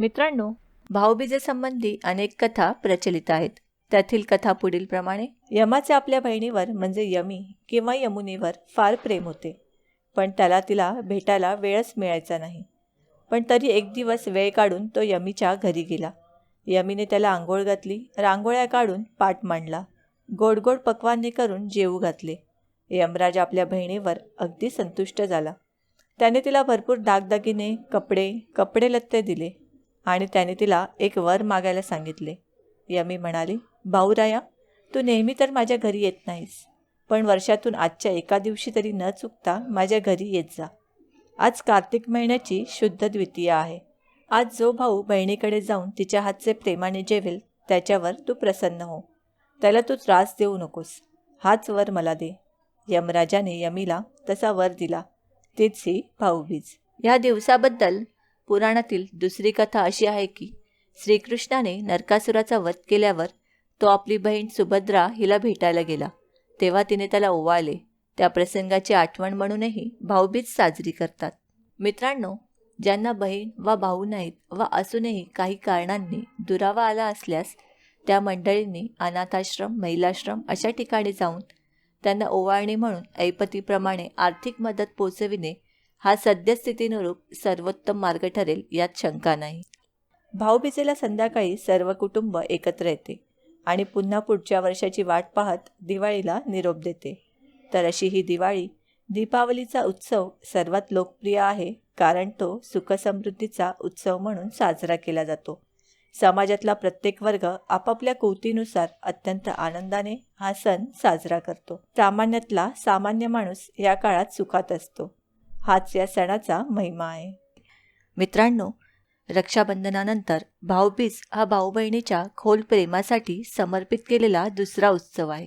मित्रांनो भाऊबीजेसंबंधी अनेक कथा प्रचलित आहेत. त्यातील कथा पुढीलप्रमाणे यमाचे आपल्या बहिणीवर म्हणजे यमी किंवा यमुनेवर फार प्रेम होते. पण त्याला तिला भेटायला वेळच मिळायचा नाही. पण तरी एक दिवस वेळ काढून तो यमीच्या घरी गेला. यमीने त्याला आंघोळ घातली रांगोळ्या काढून पाठ मांडला. गोड गोड करून जेवू घातले. यमराज आपल्या बहिणीवर अगदी संतुष्ट झाला. त्याने तिला भरपूर दागदागिने कपडे कपडे लत्ते दिले. आणि त्याने तिला एक वर मागायला सांगितले. यमी म्हणाली भाऊराया तू नेहमी तर माझ्या घरी येत नाहीस पण वर्षातून आजच्या एका दिवशी तरी न चुकता माझ्या घरी येत जा. आज कार्तिक महिन्याची शुद्ध द्वितीया आहे. आज जो भाऊ बहिणीकडे जाऊन तिच्या हातचे प्रेमाने जेवेल त्याच्यावर तू प्रसन्न हो. त्याला तू त्रास देऊ नकोस. हाच वर मला दे. यमराजाने यमीला तसा वर दिला. तीच ही भाऊबीज. ह्या दिवसाबद्दल पुराणातील दुसरी कथा अशी आहे की श्रीकृष्णाने नरकासुराचा वध केल्यावर तो आपली बहीण सुभद्रा हिला भेटायला गेला. तेव्हा तिने त्याला ओवाळले. त्या प्रसंगाची आठवण म्हणूनही भाऊबीज साजरी करतात. मित्रांनो ज्यांना बहीण वा भाऊ नाहीत वा असूनही काही कारणांनी दुरावा आला असल्यास त्या मंडळींनी अनाथाश्रम महिलाश्रम अशा ठिकाणी जाऊन त्यांना ओवाळणी म्हणून ऐपतीप्रमाणे आर्थिक मदत पोचविणे हा सद्यस्थितीनुरूप सर्वोत्तम मार्ग ठरेल यात शंका नाही. भाऊबीजेला संध्याकाळी सर्व कुटुंब एकत्र येते आणि पुन्हा पुढच्या वर्षाची वाट पाहत दिवाळीला निरोप देते. तर अशी ही दिवाळी दीपावलीचा उत्सव सर्वात लोकप्रिय आहे कारण तो सुखसमृद्धीचा उत्सव म्हणून साजरा केला जातो. समाजातला प्रत्येक वर्ग आपापल्या कुवतीनुसार अत्यंत आनंदाने हा सण साजरा करतो. सामान्यातला सामान्य माणूस या काळात सुखात असतो. हाच या सणाचा महिमा आहे. मित्रांनो रक्षाबंधनानंतर भाऊबीज हा भाऊ बहिणीच्या खोल प्रेमासाठी समर्पित केलेला दुसरा उत्सव आहे.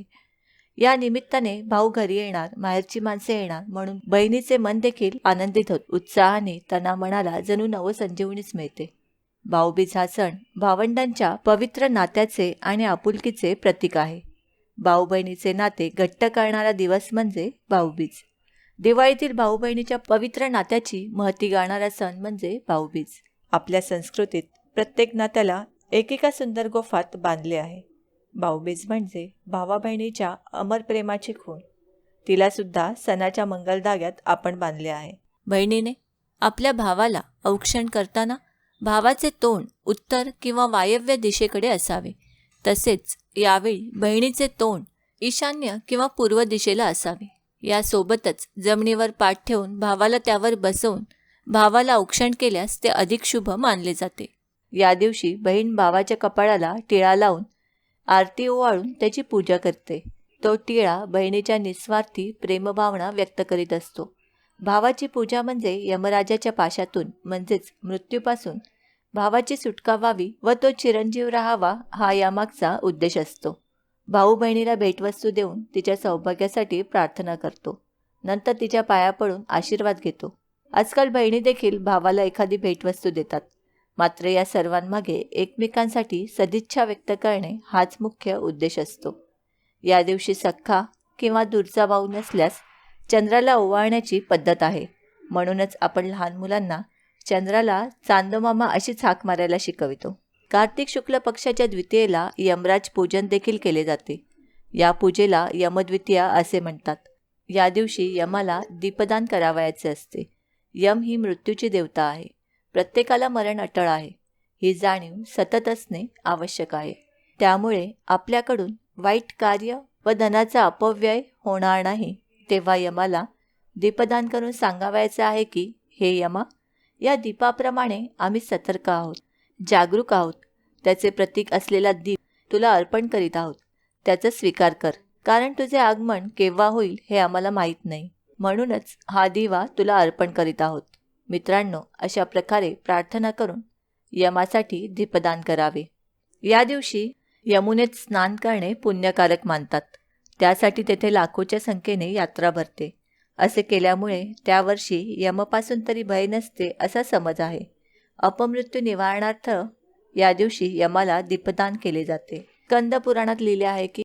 या निमित्ताने भाऊ घरी येणार माहेरची माणसे येणार म्हणून बहिणीचे मन देखील आनंदित होत उत्साहाने त्यांना मनाला जणू नवसंजीवनीच मिळते. भाऊबीज हा सण भावंडांच्या पवित्र नात्याचे आणि आपुलकीचे प्रतीक आहे. भाऊ बहिणीचे नाते घट्ट करणारा दिवस म्हणजे भाऊबीज. दिवाळीतील भाऊ बहिणीच्या पवित्र नात्याची महती गाणारा सण म्हणजे भाऊबीज. आपल्या संस्कृतीत प्रत्येक नात्याला एकेका सुंदर गोफात बांधले आहे. भाऊबीज म्हणजे भावा बहिणीच्या अमर प्रेमाची खूण. तिलासुद्धा सणाच्या मंगलधाग्यात आपण बांधले आहे. बहिणीने आपल्या भावाला औक्षण करताना भावाचे तोंड उत्तर किंवा वायव्य दिशेकडे असावे. तसेच यावेळी बहिणीचे तोंड ईशान्य किंवा पूर्व दिशेला असावे. यासोबतच जमिनीवर पाठ ठेवून भावाला त्यावर बसवून भावाला औक्षण केल्यास ते अधिक शुभ मानले जाते. या दिवशी बहीण भावाच्या कपाळाला टिळा लावून आरती ओवाळून त्याची पूजा करते. तो टिळा बहिणीच्या निस्वार्थी प्रेमभावना व्यक्त करीत असतो. भावाची पूजा म्हणजे यमराजाच्या पाशातून म्हणजेच मृत्यूपासून भावाची सुटका व्हावी व तो चिरंजीव राहावा हा यामागचा उद्देश असतो. भाऊ बहिणीला भेटवस्तू देऊन तिच्या सौभाग्यासाठी प्रार्थना करतो. नंतर तिच्या पाया पडून आशीर्वाद घेतो. आजकाल बहिणी देखील भावाला एखादी भेटवस्तू देतात. मात्र या सर्वांमागे एकमेकांसाठी सदिच्छा व्यक्त करणे हाच मुख्य उद्देश असतो. या दिवशी सख्खा किंवा दूरचा भाऊ नसल्यास चंद्राला ओवाळण्याची पद्धत आहे. म्हणूनच आपण लहान मुलांना चंद्राला चांदोमामा अशीच हाक मारायला शिकवितो. कार्तिक शुक्ल पक्षाच्या द्वितीयेला यमराज पूजन देखील केले जाते. या पूजेला यमद्वितीया असे म्हणतात. या दिवशी यमाला दीपदान करावयाचे असते. यम ही मृत्यूची देवता आहे. प्रत्येकाला मरण अटळ आहे. ही जाणीव सतत असणे आवश्यक आहे. त्यामुळे आपल्याकडून वाईट कार्य व धनाचा अपव्यय होणार नाही तेव्हा यमाला दीपदान करून सांगावायचे आहे की हे यमा या दीपाप्रमाणे आम्ही सतर्क आहोत. जागरूक आहोत. त्याचे प्रतीक असलेला दीप तुला अर्पण करीत आहोत. त्याचा स्वीकार कर. कारण तुझे आगमन केव्हा होईल हे आम्हाला माहीत नाही. म्हणूनच हा दिवा तुला अर्पण करीत आहोत. मित्रांनो अशा प्रकारे प्रार्थना करून यमासाठी दीपदान करावे. या दिवशी यमुनेत स्नान करणे पुण्यकारक मानतात. त्यासाठी तेथे लाखोच्या संख्येने यात्रा भरते. असे केल्यामुळे त्यावर्षी यमपासून तरी भय नसते असा समज आहे. अपमृत्यू निवारणार्थ या दिवशी यमाला दीपदान केले जाते. कंद पुराणात लिहिले आहे की